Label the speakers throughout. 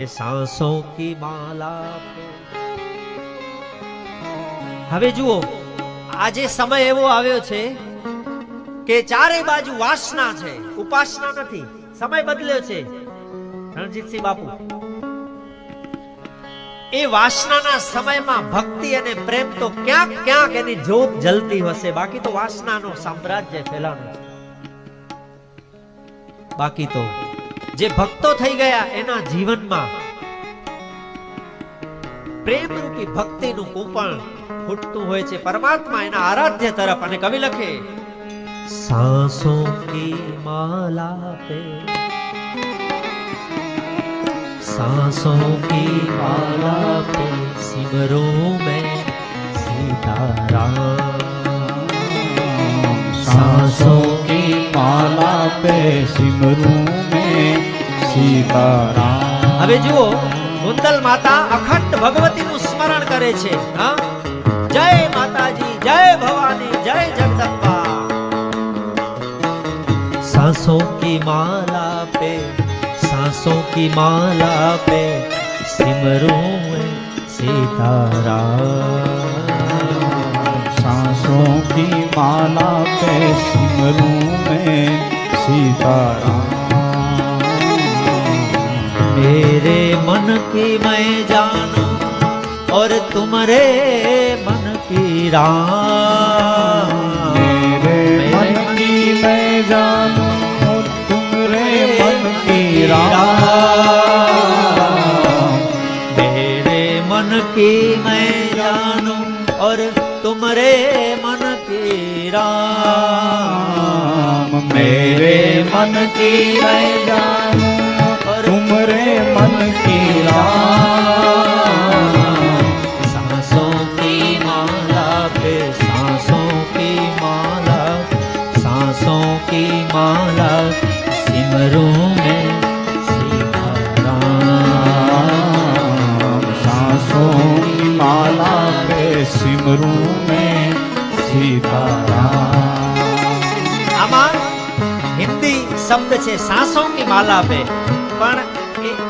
Speaker 1: સાંસોં કી માલા હવે જુઓ, આજે સમય એવો આવ્યો છે કે ચારે બાજુ વાસના છે, ઉપાસના નથી, સમય બદલ્યો છે. રણજીતસિંહ બાપુ, એ વાસનાના સમયમાં ભક્તિ અને પ્રેમ તો ક્યાંક ક્યાંક એની જોત જલતી હશે, બાકી તો વાસનાનો સામ્રાજ્ય ફેલાનો બાકી તો જે ભક્તો થઈ ગયા એના જીવનમાં. પ્રેમરૂપી ભક્તિનું કૂપણ ફૂટતું હોય છે. પરમાત્મા એના આરાધ્ય તરફ અને કવિ લખે, સાંસો કી માલા પે, સાંસો કી માલા પે સિમરો મેં
Speaker 2: સીતારામ સાંસો કી માલા પે સિમરું सीताराम
Speaker 1: હવે જુઓ કુંદલ માતા અખંડ ભગવતીનું સ્મરણ કરે છે હા જય માતાજી જય ભવાની જય જગદંબા सांसों की माला पे सांसों की माला पे सिमरूं मैं सीताराम
Speaker 2: सांसों की माला पे सिमरू में सीताराम
Speaker 1: मेरे मन की मैं जानू और तुम्हारे मन की राम।
Speaker 2: मेरे मन की मैं जानूं और तुमरे मन की राम।
Speaker 1: मेरे मन की मैं जानू और तुम्हारे मन की राम।
Speaker 2: मेरे मन की मैं जानूं और तुमरे मन की राम
Speaker 1: सांसों की माला पे सांसों की माला सांसों की माला सिमरों में सीताराम
Speaker 2: सांसों की माला पे सिमरू में सीताराम
Speaker 1: આમાં હિન્દી શબ્દ છે સાસો કી માલા પે પણ એ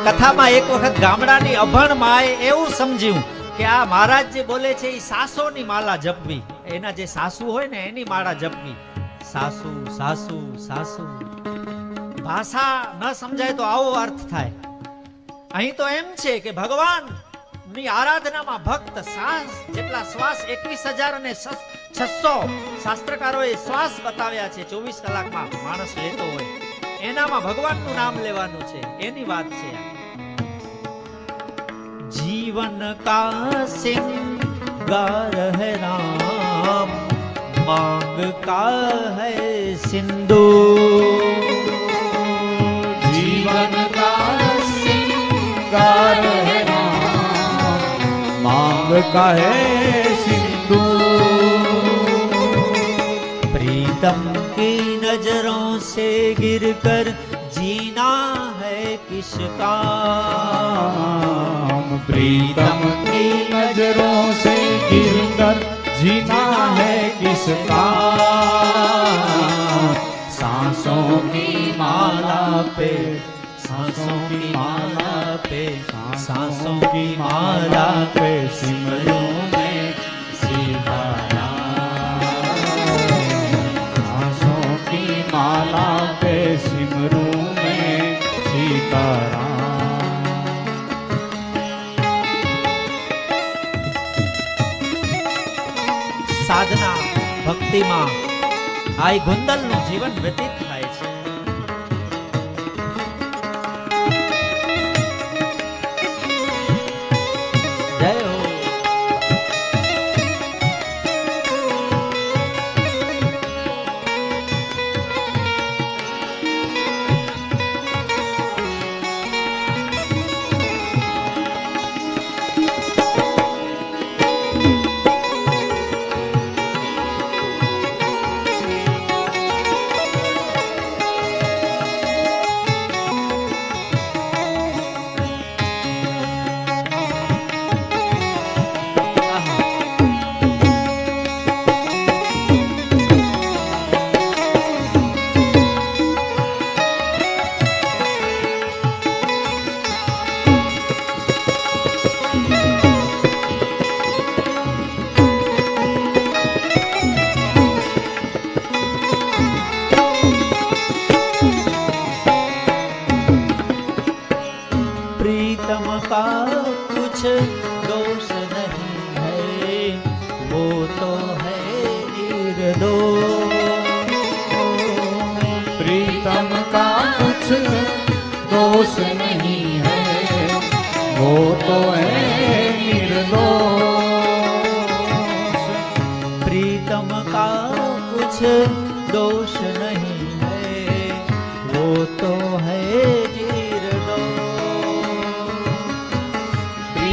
Speaker 1: કથામાં એક વખત ગામડાની અભણ માએ એવું સમજ્યું કે આ મહારાજ જે બોલે છે એ સાસોની માલા જપવી. એના જે સાસુ હોય ને, એની માળા જપવી. સાસુ સાસુ સાસુ. ભાષા ન સમજાય તો આવો અર્થ થાય. અહીં તો એમ છે કે ભગવાનની આરાધનામાં ભક્ત શ્વાસ જેટલા શ્વાસ એકવીસ હજાર અને છસો શાસ્ત્રકારોએ શ્વાસ બતાવ્યા છે. ચોવીસ કલાકમાં માણસ લેતો હોય. એનામાં ભગવાનનું નામ લેવાનું છે. એની વાત છે जीवन का सिंगार है राम मांग का है सिंधु।
Speaker 2: जीवन का सिंगार है राम मांग का है सिंधु।
Speaker 1: प्रीतम की नज़रों से गिरकर जीना है किसका?
Speaker 2: प्रीतम की नज़रों से गिरकर जीना है किसका? सांसों की माला पे,
Speaker 1: सांसों की माला पे, सांसों की माला पे सिमरों में सीताराम
Speaker 2: सांसों की माला पे सिमरू में सीताराम
Speaker 1: ભક્તિમાં આ ગુંદલનું જીવન વ્યતીત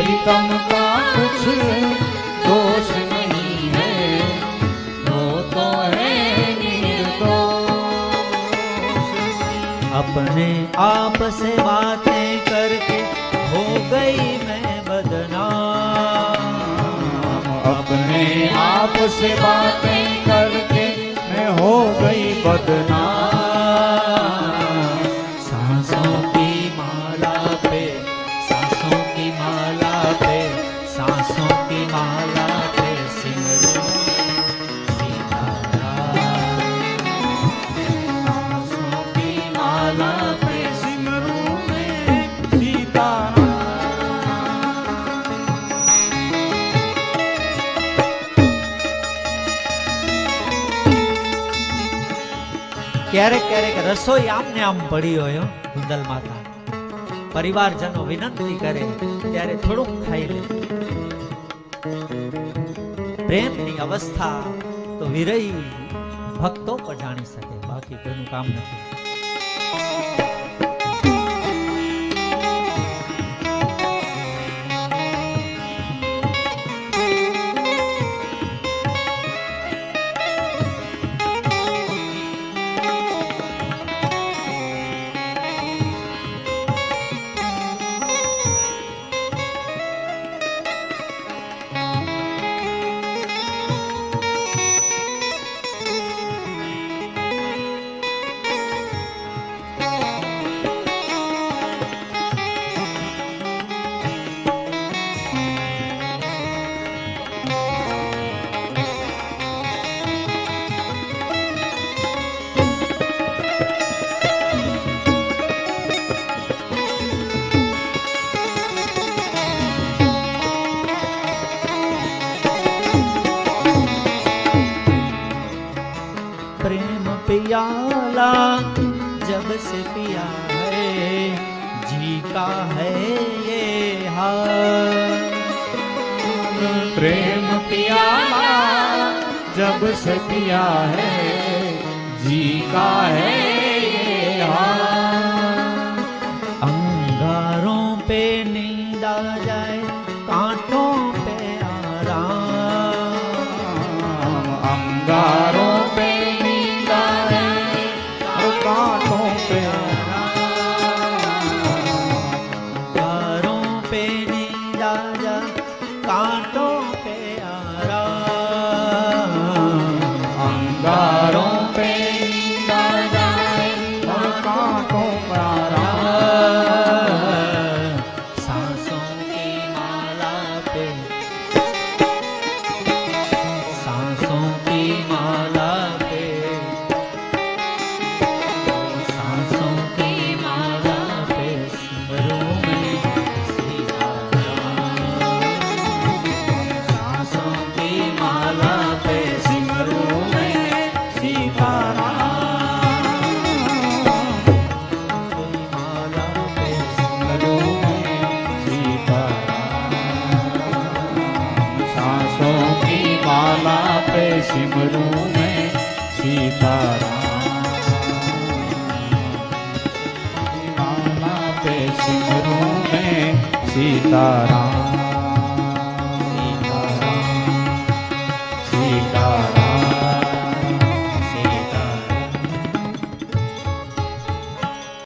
Speaker 1: प्रीतम का कुछ दोष नहीं है। वो तो है निर्दोष। अपने आप से बातें करके हो गई मैं बदनाम।
Speaker 2: अपने आप से बातें करके मैं हो गई बदनाम।
Speaker 1: ક્યારેક ક્યારેક રસોઈ આમ ને આમ પડી હોય હો, કુંદલ માતા. પરિવારજનો વિનંતી કરે ત્યારે થોડુંક ખાઈ લે. પ્રેમની અવસ્થા તો વિરહી ભક્તો પણ જાણી શકે બાકી કોઈનું કામ નથી. प्रेम पियाला जब से पिया है जी का है ये हाल
Speaker 2: प्रेम पियाला जब से पिया है जी का है ये हाल
Speaker 1: अंगारों पे नींद आ जाए
Speaker 2: Amen. सीताराम